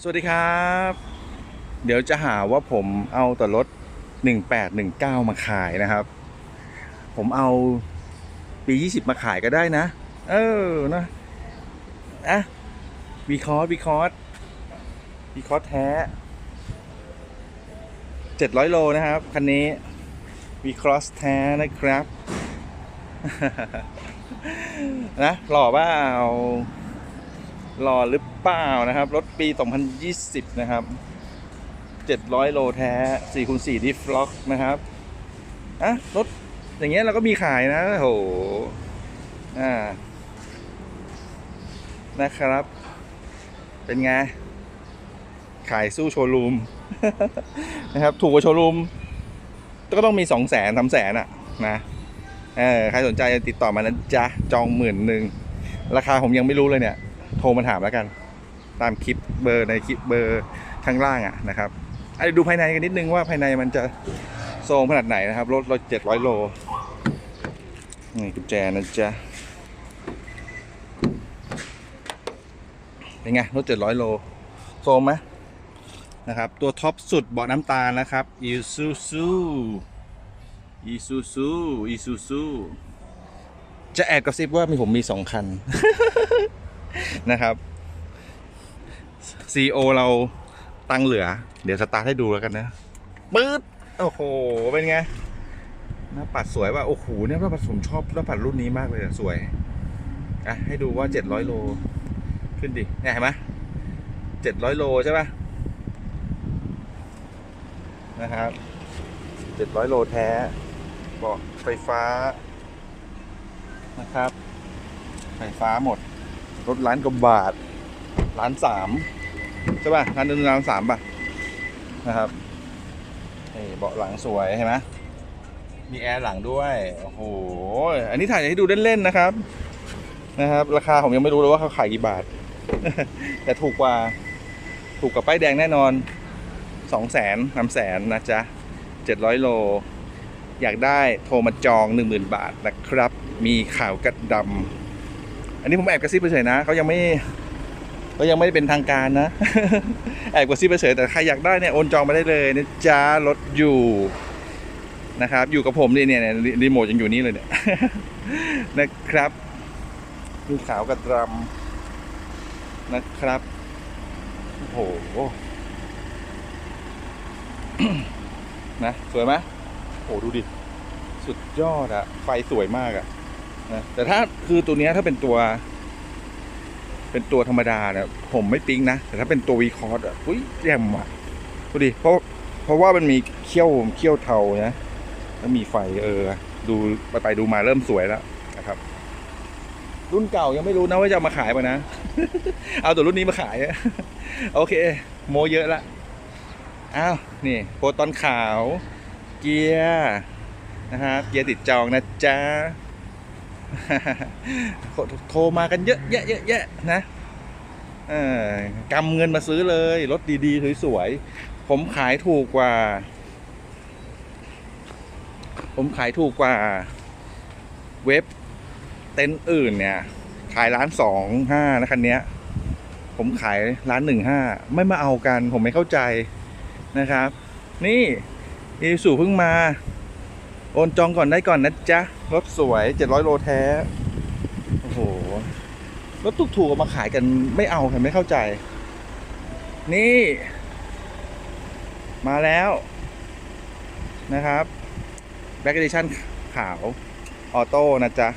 สวัสดีครับ เดี๋ยวจะหาว่าผมเอาแต่รถ 1819 มาขายนะครับ ผมเอาปี 20 มาขายก็ได้นะ เออนะอะวีคอร์วีคอร์วีคอร์แท้ 700 โลนะครับ คันนี้วีครอสแท้นะครับ นะหล่อเปล่าหล่อหรือ เปล่านะครับ รถปี 2020 นะครับ 700 โลแท้4คูณ4ดิฟล็อกนะครับอะรถอย่างเงี้ยเราก็มีขายนะโหอ่านะครับ เป็นไง ขายสู้โชว์รูมนะครับ ถูกกว่าโชว์รูม ก็ต้องมี2 0 0 0 0 0 3 0 0 0 0อะนะเออใครสนใจติดต่อมานะจ๊ะ จองหมื่นหนึ่ง ราคาผมยังไม่รู้เลยเนี่ย โทรมาถามแล้วกัน ตามคลิปเบอร์ในคลิปเบอร์ข้างล่างอะนะครับอะเดี๋ยวดูภายในกันนิดนึงว่าภายในมันจะโซมขนาดไหนนะครับรถเรถเจ็ดร้อยโลนี่กุญแจนะจ๊ะเป็นไงรถเจ็ดร้อยโลโซมไหมนะครับ ตัวท็อปสุดเบาะน้ำตาลนะครับ Isuzu Isuzu Isuzu จะแอบกระซิบว่ามีผมมีสองคันนะครับ CEO เราตังเหลือ เดี๋ยวสตาร์ทให้ดูแล้วกันนะปื๊ดโอ้โห เป็นไง หน้าปัดสวยว่ะโอ้โหเนี่ยหน้าปัดผมชอบหน้าปัดรุ่นนี้มากเลยอะสวยอะให้ดูว่า700โล ขึ้นดิเนี่ยเห็นไหม700โลใช่ป่ะนะครับ700โลแท้เบาะไฟฟ้านะครับ ไฟฟ้าหมด รถล้านกว่าบาทล้านสาม ใช่ป่ะล้านหนึ่งล้านสามป่ะนะครับนี่เบาะหลังสวยเห็นไหมมีแอร์หลังด้วยโอ้โหอันนี้ถ่ายให้ดูเล่นๆนะครับนะครับ ราคาผมยังไม่รู้เลยว่าเขาขายกี่บาท แต่ถูกกว่าถูกกว่าป้ายแดงแน่นอนสองแสนสามแสนนะจ๊ะเจ็ดร้อยโล อยากได้โทรมาจอง10,000บาทนะครับ มีข่าวกับดำอันนี้ผมแอบกระซิบไปเฉยนะเขายังไม่ เขายังไม่ได้เป็นทางการนะ แอบกระซิบไปเฉยแต่ใครอยากได้เนี่ยโอนจองมาได้เลยนะจ๊ะรถอยู่นะครับ อยู่กับผมนี่เนี่ยเนี่ยรีโมทยังอยู่นี่เลยเนี่ยนะครับมีขาวกับดำนะครับโอ้โหนะสวยไหมโอ้ดูดิ สุดยอดอะไฟสวยมากอะนะแต่ถ้าคือตัวเนี้ยถ้าเป็นตัว เป็นตัวธรรมดาเนี่ยผมไม่ปิ๊งนะ แต่ถ้าเป็นตัววีคอร์ดอะอุ้ยแจ่มอะดูดิเพราะเพราะว่ามันมีเขี้ยวเขี้ยวเทานะแล้วมีไฟเออ ดูไปไปดูมาเริ่มสวยแล้วนะครับ รุ่นเก่ายังไม่รู้นะว่าจะมาขายป่ะนะ เอาตัวรุ่นนี้มาขายโอเค โมเยอะละอ้าวนี่โปรตอนขาว เกียร์นะครับเกียร์ติดจองนะจ๊ะ โทรมากันเยอะแยะเยอะแยะนะกำเงินมาซื้อเลย รถดีๆ สวยๆ ผมขายถูกกว่า ผมขายถูกกว่า เว็บเต็นท์อื่นเนี่ย ขายร้านสองห้านะคันนี้ผมขายร้านหนึ่งห้าไม่มาเอากัน ผมไม่เข้าใจนะครับ นี่อีสูเพิ่งมา โอนจองก่อนได้ก่อนนะจ๊ะ รถสวย700โลแท้ โอ้โห รถถูกๆเอามาขายกันไม่เอากันไม่เข้าใจ นี่ มาแล้ว นะครับแบ็กเดชั่นขาว ออโต้นะจ๊ะ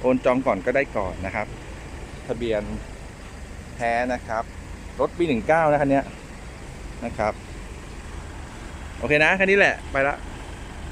โอนจองก่อนก็ได้ก่อนนะครับ ทะเบียนแท้นะครับ รถปี19นะคันนี้นะครับ โอเคนะ แค่นี้แหละ ไปละ